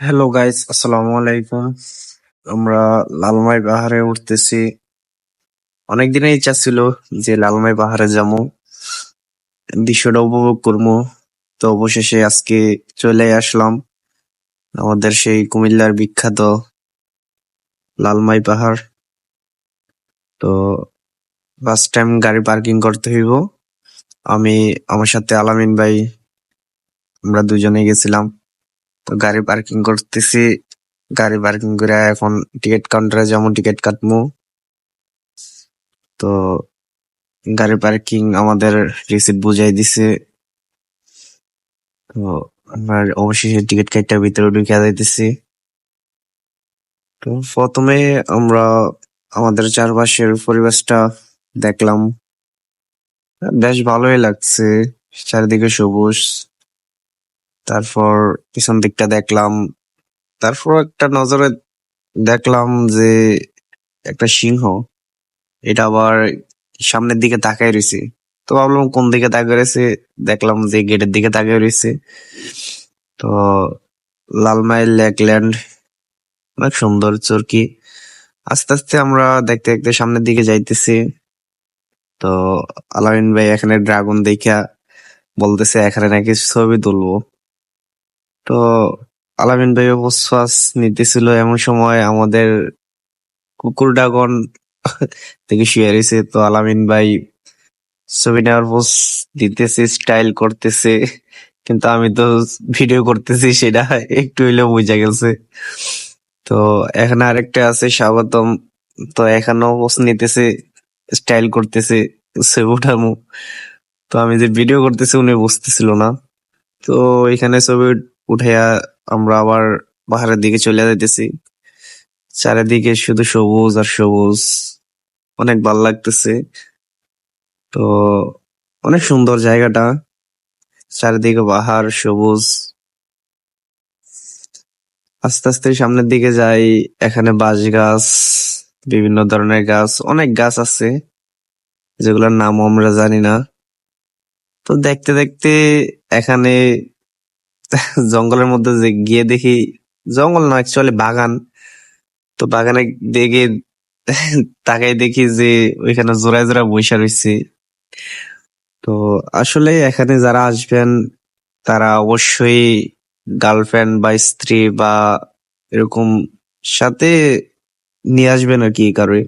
Hello guys আসসালামু আলাইকুম আমরা লালমাই পাহাড়ে উঠতেছি অনেক দিনের ইচ্ছা ছিল যে লালমাই পাহাড়ে যাব দৃশ্যটা উপভোগ করব তো অবশেষে আজকে চলে আসলাম আমাদের সেই কুমিল্লার বিখ্যাত লালমাই পাহাড় তো ফার্স্ট টাইম গাড়ি পার্কিং করতে হইব আমি আমার সাথে আলামিন ভাই আমরা দুজনে গেছিলাম তো গাড়ি পার্কিং করতেছি। গাড়ি পার্কিং করে এখন টিকিট কাউন্টারে যেমন টিকিট কাটবো। তো গাড়ি পার্কিং আমাদের রিসিপ্ট বুঝাই দিছে। তো আমরা অবশেষে টিকিট কাইটার ভিতরে ঢুকে যাইতেছি। তো প্রথমে আমরা আমাদের চারপাশের পরিবেশটা দেখলাম। বেশ ভালোই লাগছে, চারিদিকে সবুজ। তারপর পিছন দিকটা দেখলাম। তারপর একটা নজরে দেখলাম যে একটা সিংহ। এটা আবার সামনের দিকে তাকায় রয়েছে। তো ভাবলাম কোন দিকে তাকিয়ে রয়েছে? দেখলাম যে গেটের দিকে তাকিয়ে রয়েছে। তো লালমাইল লেকল্যান্ড অনেক সুন্দর চরকি। আস্তে আস্তে আমরা দেখতে দেখতে সামনের দিকে যাইতেছি। তো আলামিন ভাই এখানে ড্রাগন দেখা বলতেছে, এখানে নাকি ছবি তুলবো। তো আলামিন ভাই প্রশ্বাস নিতেছিল এমন সময় আমাদের কুকুর ড্রাগন থেকে শুয়ে তো আলামিন ভাই ছবি নেওয়ার পোজ দিতেছে স্টাইল করতেছে। কিন্তু আমি তো ভিডিও করতেছি সেটা একটু হইলেও বুঝা গেছে। তো এখানে আরেকটা আছে, স্বাগতম। তো এখানেও পোজ নিতেছে স্টাইল করতেছে, ছবি উঠামু। তো আমি যে ভিডিও করতেছি উনি বুঝতেছিল না। তো এখানে ছবি উঠাইয়া আমরা আবার পাহাড়ের দিকে চলে যাইতেছি। চারিদিকে শুধু সবুজ আর সবুজ। অনেক ভালো লাগতেছে। তো অনেক সুন্দর জায়গাটা। চারিদিকে পাহাড় সবুজ। আস্তে আস্তে সামনের দিকে যাই। এখানে বাঁশ গাছ, বিভিন্ন ধরনের গাছ, অনেক গাছ আছে, যেগুলোর নাম আমরা জানি না। তো দেখতে দেখতে এখানে জঙ্গলের মধ্যে যে গিয়ে দেখি, জঙ্গল না অ্যাকচুয়ালি বাগান। তো বাগানে দেখে তাকাই দেখি যে ওইখানে জোড়ায় জোড়া বৈশা রয়েছে। তো আসলে এখানে যারা আসবেন, তারা অবশ্যই গার্লফ্রেন্ড বা স্ত্রী বা এরকম সাথে নিয়ে আসবেন আর কি কারোর।